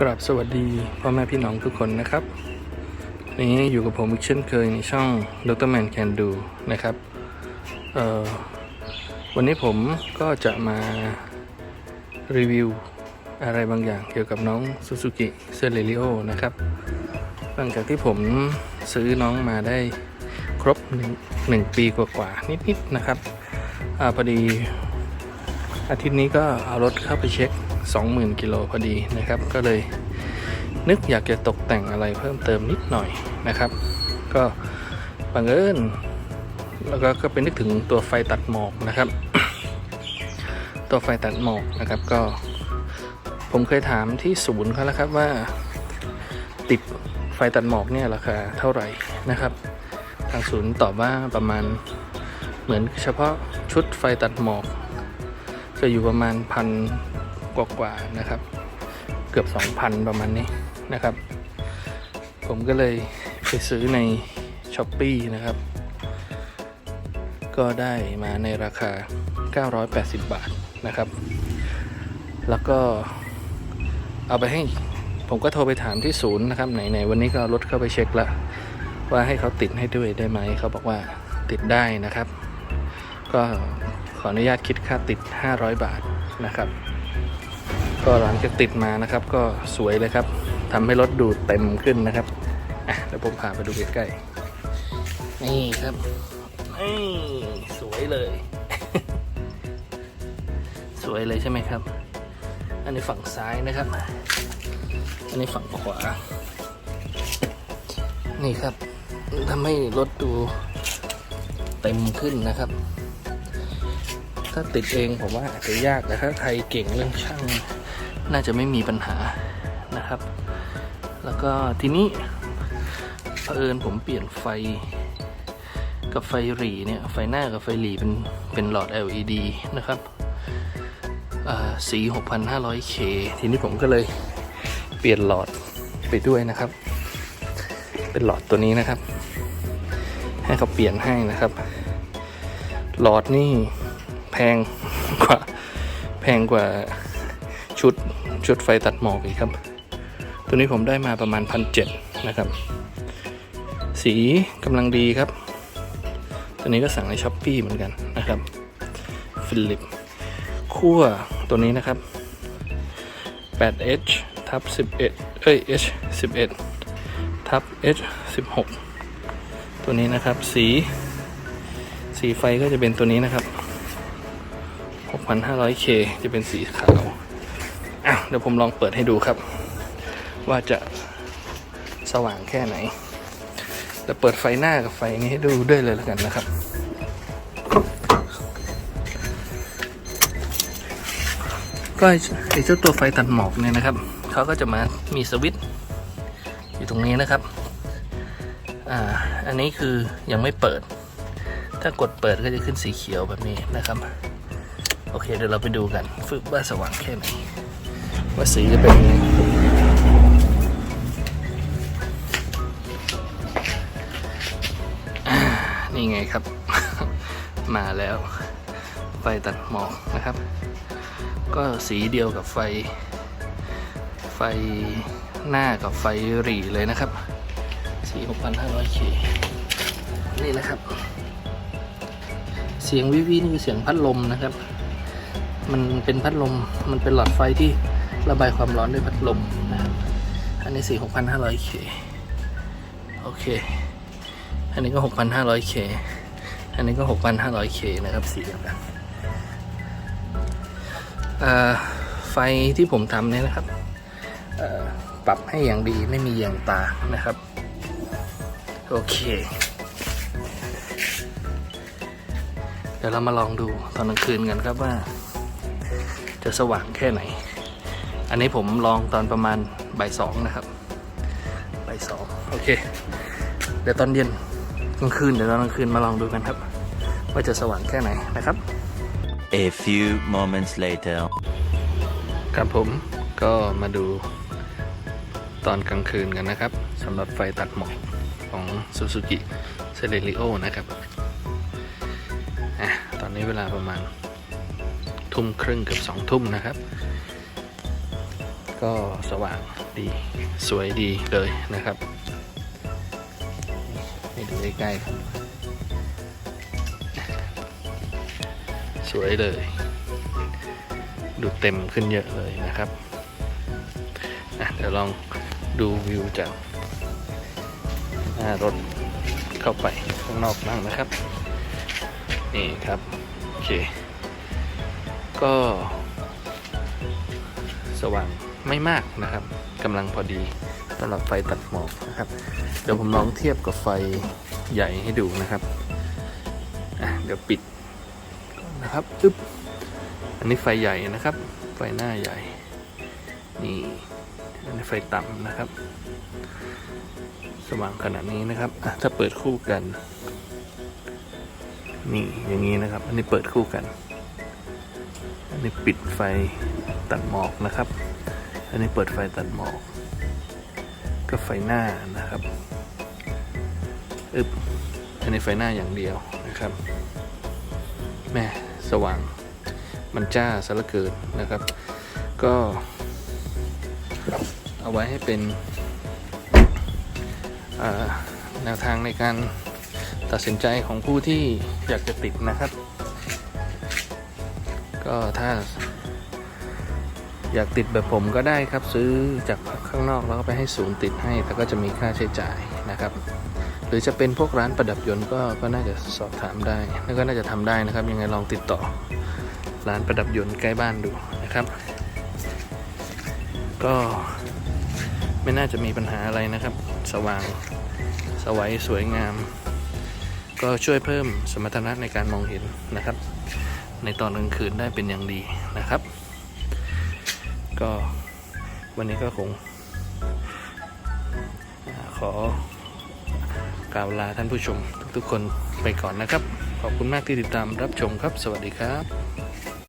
กราบสวัสดีพ่อแม่พี่น้องทุกคนนะครับ นี้อยู่กับผมอีกเช่นเคยในช่อง Dr. Man Can Do นะครับวันนี้ผมก็จะมารีวิวอะไรบางอย่างเกี่ยวกับน้อง Suzuki c e l e r i o นะครับ หลังจากที่ผมซื้อน้องมาได้ครบหนึ่งหนึ่งปีกว่าๆนิดๆนะครับอพอดี อาทิตย์นี้ก็เอารถเข้าไปเช็ค 20,000 กิโลพอดีนะครับ ก็เลยนึกอยากจะตกแต่งอะไรเพิ่มเติมนิดหน่อยนะครับ ก็บังเอิญแล้วก็ก็เป็นนึกถึงตัวไฟตัดหมอกนะครับ ตัวไฟตัดหมอกนะครับก็ ผมเคยถามที่ศูนย์เขาแล้วครับว่า ติดไฟตัดหมอกเนี่ยราคาเท่าไหร่นะครับ ทางศูนย์ตอบว่าประมาณเหมือนเฉพาะชุดไฟตัดหมอก จะอยู่ประมาณพันกว่าๆนะครับ เกือบ 2,000 ประมาณนี้นะครับ ผมก็เลยไปซื้อใน s h อ p e e นะครับ ก็ได้มาในราคา 980 บาทนะครับ แล้วก็เอาไปให้ผมก็โทรไปถามที่ศูนย์นะครับ ไหนๆวันนี้ก็รถเข้าไปเช็คล้วว่าให้เขาติดให้ด้วยได้ไหม เขาบอกว่าติดได้นะครับ ก็ ออนุญาตคิดค่าติด 500 บาทนะครับ ก็หลังจากติดมานะครับ ก็สวยเลยครับทำให้รถดูเต็มขึ้นนะครับอะเดี๋ยวผมพาไปดูใกล้ๆนี่ครับนี่สวยเลย สวยเลยใช่ไหมครับ อันนี้ฝั่งซ้ายนะครับ อันนี้ฝั่งขวา นี่ครับทำให้รถดูเต็มขึ้นนะครับ ถ้าติดเองผมว่าอาจจะยากแต่ถ้าใครเก่งเรื่องช่าง น่าจะไม่มีปัญหานะครับ แล้วก็ทีนี้เผอิญผมเปลี่ยนไฟกับไฟหรีเนี่ย ไฟหน้ากับไฟหรีเป็นเป็นหลอด LED นะครับสี 6,500K ทีนี้ผมก็เลยเปลี่ยนหลอดไปด้วยนะครับ เป็นหลอดตัวนี้นะครับ ให้เขาเปลี่ยนให้นะครับ หลอดนี่ แพงกว่าแพงกว่าชุดชุดไฟตัดหมอกอีกครับ ตัวนี้ผมได้มาประมาณพันเจ็ดนะครับ สีกำลังดีครับ ตัวนี้ก็สั่งในช้อปปีเหมือนกันนะครับ ฟิลิปขั้วตัวนี้นะครับ 8H ทับ11 เอ้ย H 11ทับ H 16ตัวนี้นะครับ สี สีไฟก็จะเป็นตัวนี้นะครับ 6,500K จะเป็นสีขาวอะเดี๋ยวผมลองเปิดให้ดูครับ ว่าจะสว่างแค่ไหนเดี๋ยวเปิดไฟหน้ากับไฟนี้ให้ดูด้วยเลยแล้วกันนะครับก็ไอ้เจ้าตัวไฟตัดหมอกเนี่ยนะครับเขาก็จะมามีสวิตช์อยู่ตรงนี้นะครับอ่าอันนี้คือยังไม่เปิด ถ้ากดเปิดก็จะขึ้นสีเขียวแบบนี้นะครับ โอเคเดี๋ยวเราไปดูกันฝึกว่าสว่างแค่ไหนว่าสีจะเป็นยังไงนี่ไงครับ มาแล้วไฟตัดหมอกนะครับ ก็สีเดียวกับไฟ ไฟหน้ากับไฟหรี่เลยนะครับ สี 6,500K นี่นะครับ เสียงวิวีนี่คือเสียงพัดลมนะครับ มันเป็นพัดลม มันเป็นหลอดไฟที่ระบายความร้อนด้วยพัดลมนะครับ อันนี้สี 6,500K โอเค อันนี้ก็ 6,500K อันนี้ก็ 6,500K นะครับสีเดียวกันไฟที่ผมทำเนี่ยนะครับ ปรับให้อย่างดีไม่มีแยงตานะครับ โอเค เดี๋ยวเรามาลองดูตอนกลางคืนกันครับว่า จะสว่างแค่ไหน อันนี้ผมลองตอนประมาณบ่ายสองนะครับบ่ายสองโอเค เดี๋ยวตอนเย็นกลางคืนเดี๋ยวตอนกลางคืนมาลองดูกันครับ ว่าจะสว่างแค่ไหนนะครับ A few moments later. ครับผมก็มาดูตอนกลางคืนกันนะครับสำหรับไฟตัดหมอกของ Suzuki c e l e r i o นะครับ อะ ตอนนี้เวลาประมาณ ทุ่มครึ่งเกือบสองทุ่มนะครับ ก็สว่างดีสวยดีเลยนะครับให้ดูใกล้ๆครับ สวยเลย ดูเต็มขึ้นเยอะเลยนะครับเดี๋ยวลองดูวิวจากหน้ารถเข้าไปข้างนอกบ้างนะครับ นี่ครับ โอเค ก็ สว่างไม่มากนะครับกำลังพอดีสำหรับไฟตัดหมอกนะครับ เดี๋ยวผมลองเทียบกับไฟใหญ่ให้ดูนะครับอะเดี๋ยวปิดนะครับอึ๊บอันนี้ไฟใหญ่นะครับ ไฟหน้าใหญ่ นี่อันนี้ไฟต่ำนะครับ สว่างขนาดนี้นะครับถ้าเปิดคู่กัน นี่อย่างนี้นะครับ อันนี้เปิดคู่กัน อันนี้ปิดไฟตัดหมอกนะครับ อันนี้เปิดไฟตัดหมอก ก็ไฟหน้านะครับอึบอันนี้ไฟหน้าอย่างเดียวนะครับ แม่สว่างมันจ้าซะเหลือเกินนะครับ ก็เอาไว้ให้เป็นแนวทางในการตัดสินใจของผู้ที่อยากจะติดนะครับ ก็ถ้า อยากติดแบบผมก็ได้ครับซื้อจากข้างนอกแล้วก็ไปให้ศูนย์ติดให้ แต่ก็จะมีค่าใช้จ่ายนะครับ หรือจะเป็นพวกร้านประดับยนต์ก็ก็น่าจะสอบถามได้แล้วก็น่าจะทำได้นะครับ ยังไงลองติดต่อ ร้านประดับยนต์ใกล้บ้านดูนะครับ ก็ไม่น่าจะมีปัญหาอะไรนะครับ สว่างสวัยสวยงาม ก็ช่วยเพิ่มสมรรถนะในการมองเห็นนะครับ ในตอนกลางคืนได้เป็นอย่างดีนะครับ ก็วันนี้ก็คงขอกล่าวลาท่านผู้ชมทุกๆคนไปก่อนนะครับ ขอบคุณมากที่ติดตามรับชมครับ สวัสดีครับ